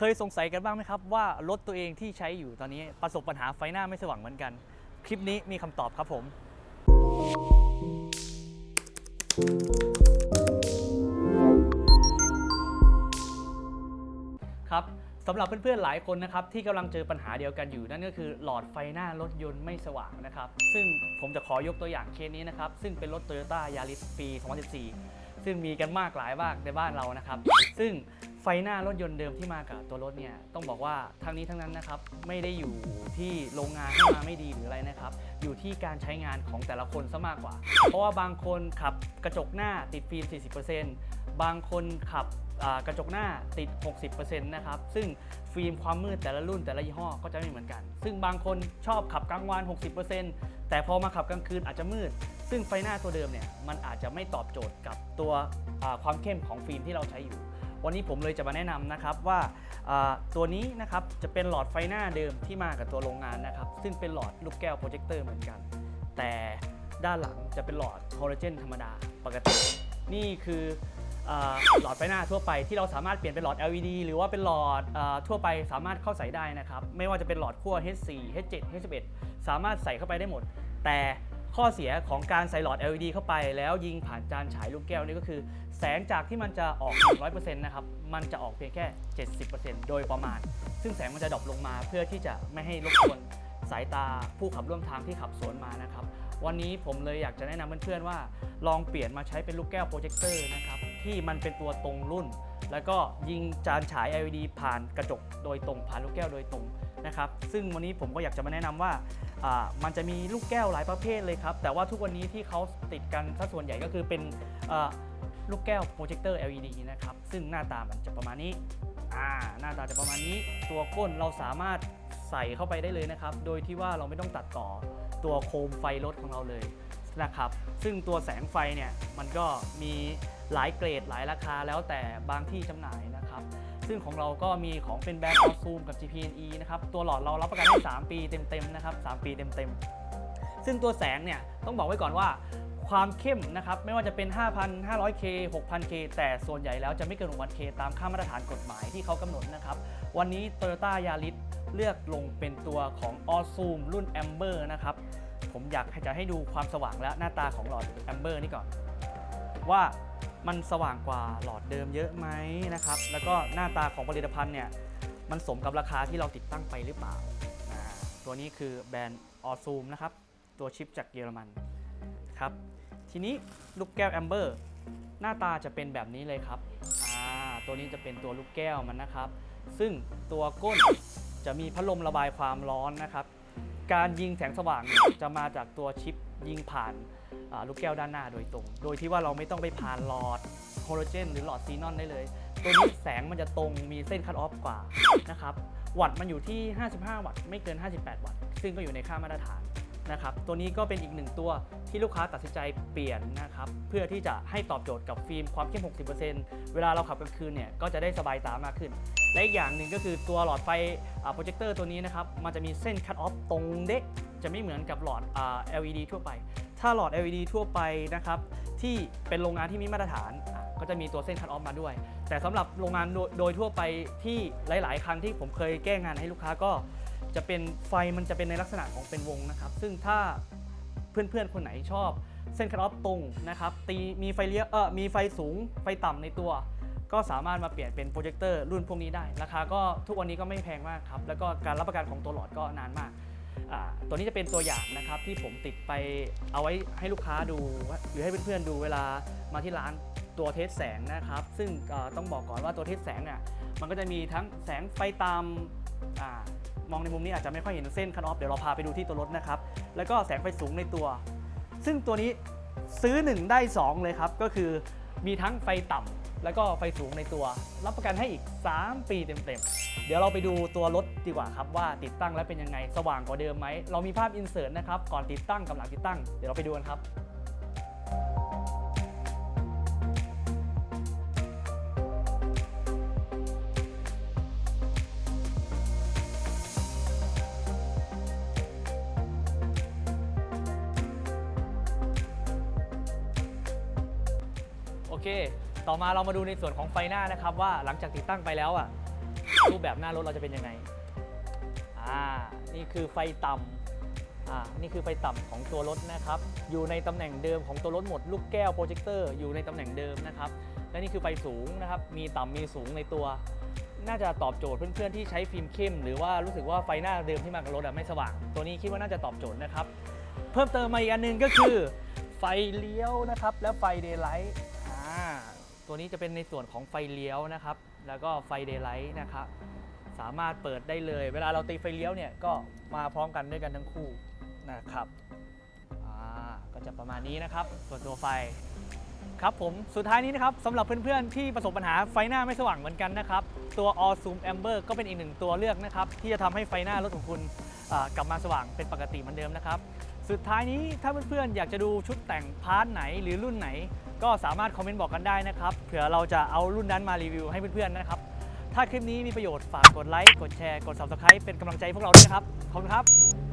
เคยสงสัยกันบ้างไหมครับว่ารถตัวเองที่ใช้อยู่ตอนนี้ประสบปัญหาไฟหน้าไม่สว่างเหมือนกัน คลิปนี้มีคำตอบครับผม ครับสำหรับเพื่อนๆหลายคนนะครับที่กำลังเจอปัญหาเดียวกันอยู่นั่นก็คือหลอดไฟหน้ารถยนต์ไม่สว่างนะครับ ซึ่งผมจะขอยกตัวอย่างเคสนี้นะครับ ซึ่งเป็นรถ Toyota Yaris ปี 2014 ซึ่งมีกันมากหลายมากในบ้านเรานะครับ ซึ่งไฟหน้ารถยนต์เดิมที่มากับตัวรถเนี่ยต้องบอกว่าทั้งนี้ทั้งนั้นนะครับไม่ได้อยู่ที่โรงงานที่มาไม่ดีหรืออะไรนะครับ อยู่ที่การใช้งานของแต่ละคนซะมากกว่า เพราะว่าบางคนขับกระจกหน้าติดฟิล์ม 40%บางคนขับกระจกหน้าติด 60%นะครับ ซึ่งฟิล์มความมืดแต่ละรุ่นแต่ละยี่ห้อก็จะไม่เหมือนกัน ซึ่งบางคนชอบขับกลางวัน 60%แต่พอมาขับกลางคืนอาจจะมืด ซึ่งไฟหน้าตัวเดิมเนี่ยมันอาจจะไม่ตอบโจทย์กับตัวความเข้มของฟิล์มที่เราใช้อยู่ วันนี้ผมเลยจะมาแนะนำนะครับว่าตัวนี้นะครับจะเป็นหลอดไฟหน้าเดิมที่มากับตัวโรงงานนะครับ ซึ่งเป็นหลอดลูกแก้วโปรเจคเตอร์เหมือนกัน แต่ด้านหลังจะเป็นหลอดโฮโลเจนธรรมดาปกติ นี่คืออหลอดไฟหน้าทั่วไปที่เราสามารถเปลี่ยนเป็นหลอด LED หรือว่าเป็นหลอดอทั่วไปสามารถเข้าใส่ได้นะครับ ไม่ว่าจะเป็นหลอดขั้ว H4 H7 H11 สามารถใส่เข้าไปได้หมด แต่ ข้อเสียของการใส่หลอด LED เข้าไป แล้วยิงผ่านจานฉายลูกแก้วนี่ก็คือ แสงจากที่มันจะออก 100%นะครับ มันจะออกเพียงแค่ 70%โดยประมาณ ซึ่งแสงมันจะดรอปลงมาเพื่อที่จะไม่ให้รบกวนสายตาผู้ขับร่วมทางที่ขับสวนมานะครับ วันนี้ผมเลยอยากจะแนะนำเพื่อนๆว่า ลองเปลี่ยนมาใช้เป็นลูกแก้วโปรเจคเตอร์นะครับที่มันเป็นตัวตรงรุ่น แล้วก็ยิงจานฉาย LED ผ่านกระจกโดยตรงผ่านลูกแก้วโดยตรงนะครับซึ่งวันนี้ผมก็อยากจะมาแนะนำว่าอ่ามันจะมีลูกแก้วหลายประเภทเลยครับ แต่ว่าทุกวันนี้ที่เขาติดกันถ้าส่วนใหญ่ก็คือเป็นลูกแก้วโปรเจคเตอร์ LED นะครับ ซึ่งหน้าตามันจะประมาณนี้หน้าตาจะประมาณนี้ ตัวก้นเราสามารถใส่เข้าไปได้เลยนะครับ โดยที่ว่าเราไม่ต้องตัดต่อตัวโคมไฟรถของเราเลย นะครับ ซึ่งตัวแสงไฟเนี่ยมันก็มีหลายเกรดหลายราคาแล้วแต่บางที่จำหน่ายนะครับ ซึ่งของเราก็มีของเป็นแบรนด์ a อ z o o m กับ GPNE นะครับ ตัวหลอดเรารับประกันให้3 ปีเต็มๆนะครับ 3 ปีเต็มๆ ซึ่งตัวแสงเนี่ยต้องบอกไว้ก่อนว่าความเข้มนะครับไม่ว่าจะเป็น 5,500K 6,000K แต่ส่วนใหญ่แล้วจะไม่เกิน 1,000K ตามค่ามาตรฐานกฎหมายที่เขากำหนดนะครับ วันนี้ Toyota Yaris เลือกลงเป็นตัวของ a อ z o o m รุ่น Amber นะครับ ผมอยากจะให้ดูความสว่างและหน้าตาของหลอดแอมเบอร์นี่ก่อน ว่ามันสว่างกว่าหลอดเดิมเยอะไหมนะครับ แล้วก็หน้าตาของผลิตภัณฑ์เนี่ยมันสมกับราคาที่เราติดตั้งไปหรือเปล่า ตัวนี้คือแบรนด์ออซูมนะครับ ตัวชิปจากเยอรมันครับ ทีนี้ลูกแก้วแอมเบอร์หน้าตาจะเป็นแบบนี้เลยครับตัวนี้จะเป็นตัวลูกแก้วมันนะครับ ซึ่งตัวก้นจะมีพัดลมระบายความร้อนนะครับ การยิงแสงสว่างจะมาจากตัวชิปยิงผ่านลูกแก้วด้านหน้าโดยตรง โดยที่ว่าเราไม่ต้องไปผ่านหลอดโฮโลเจนหรือหลอดซีนอนได้เลย ตัวนี้แสงมันจะตรงมีเส้นคัตออฟกว่านะครับ วัตต์มันอยู่ที่ 55 วัตต์ไม่เกิน 58 วัตต์ ซึ่งก็อยู่ในค่ามาตรฐาน นะครับตัวนี้ก็เป็นอีกหนึ่งตัวที่ลูกค้าตัดสินใจเปลี่ยนนะครับเพื่อที่จะให้ตอบโจทย์กับฟิล์มความเข้ม 60%เวลาเราขับกลางคืนเนี่ยก็จะได้สบายตามากขึ้น และอีกอย่างหนึ่งก็คือตัวหลอดไฟโปรเจคเตอร์ตัวนี้นะครับมันจะมีเส้นคัตออฟตรงเด็กจะไม่เหมือนกับหลอดอ LED ทั่วไป ถ้าหลอด LED ทั่วไปนะครับที่เป็นโรงงานที่มีมาตรฐานก็จะมีตัวเส้นคัตออฟมาด้วย แต่สำหรับโรงงานโดยโดยทั่วไปที่หลาย ๆคันที่ผมเคยแก้งานให้ลูกค้าก็ จะเป็นไฟมันจะเป็นในลักษณะของเป็นวงนะครับ ซึ่งถ้าเพื่อนๆคนไหนชอบเส้นคัตออฟตรงนะครับตีมีไฟเลี้ยวเออมีไฟสูงไฟต่ำในตัว ก็สามารถมาเปลี่ยนเป็นโปรเจคเตอร์รุ่นพวกนี้ได้ ราคาก็ทุกวันนี้ก็ไม่แพงมากครับ แล้วก็การรับประกันของตัวหลอดก็นานมาก ตัวนี้จะเป็นตัวอย่างนะครับที่ผมติดไปเอาไว้ให้ลูกค้าดู หรือให้เพื่อนๆดูเวลามาที่ร้านตัวเทสแสงนะครับ ซึ่งต้องบอกก่อนว่าตัวเทสแสงเนี่ยมันก็จะมีทั้งแสงไฟตามอ่า มองในมุมนี้อาจจะไม่ค่อยเห็นเส้นคันออฟเดี๋ยวเราพาไปดูที่ตัวรถนะครับ แล้วก็แสงไฟสูงในตัว ซึ่งตัวนี้ซื้อ 1 ได้ 2 เลยครับ ก็คือมีทั้งไฟต่ำแล้วก็ไฟสูงในตัว รับประกันให้อีก 3 ปีเต็มๆ เดี๋ยวเราไปดูตัวรถดีกว่าครับว่าติดตั้งแล้วเป็นยังไง สว่างกว่าเดิมไหม เรามีภาพอินเสิร์ตนะครับก่อนติดตั้งกับหลังติดตั้ง เดี๋ยวเราไปดูกันครับ ต่อมาเรามาดูในส่วนของไฟหน้านะครับ ว่าหลังจากติดตั้งไปแล้วอะรูปแบบหน้ารถเราจะเป็นยังไงอ่านี่คือไฟต่ำอ่านี่คือไฟต่ำของตัวรถนะครับ อยู่ในตำแหน่งเดิมของตัวรถหมด ลูกแก้วโปรเจคเตอร์อยู่ในตำแหน่งเดิมนะครับและนี่คือไฟสูงนะครับ มีต่ำมีสูงในตัว น่าจะตอบโจทย์เพื่อนๆที่ใช้ฟิล์มเข้ม หรือว่ารู้สึกว่าไฟหน้าเดิมที่มากับรถไม่สว่าง ตัวนี้คิดว่าน่าจะตอบโจทย์นะครับ เพิ่มเติมมาอีกอันหนึงก็คือ ไฟเลี้ยวนะครับ และไฟเดย์ไลท์ ตัวนี้จะเป็นในส่วนของไฟเลี้ยวนะครับ แล้วก็ไฟเดย์ไลท์นะครับ สามารถเปิดได้เลย เวลาเราตีไฟเลี้ยวเนี่ยก็มาพร้อมกันด้วยกันทั้งคู่นะครับอ่าก็จะประมาณนี้นะครับ ส่วนตัวไฟครับผมสุดท้ายนี้นะครับสำหรับเพื่อนๆ ที่ประสบปัญหาไฟหน้าไม่สว่างเหมือนกันนะครับ ตัว All Zoom Amber ก็เป็นอีกหนึ่งตัวเลือกนะครับ ที่จะทำให้ไฟหน้ารถของคุณอ่ากลับมาสว่างเป็นปกติเหมือนเดิมนะครับ สุดท้ายนี้ถ้าเพื่อนๆ อยากจะดูชุดแต่งพาร์ทไหนหรือรุ่นไหน ก็สามารถคอมเมนต์บอกกันได้นะครับ เผื่อเราจะเอารุ่นนั้นมารีวิวให้เพื่อนๆนะครับ ถ้าคลิปนี้มีประโยชน์ฝากกดไลค์ กดแชร์ กด Subscribe เป็นกำลังใจให้พวกเราด้วยนะครับ ขอบคุณครับ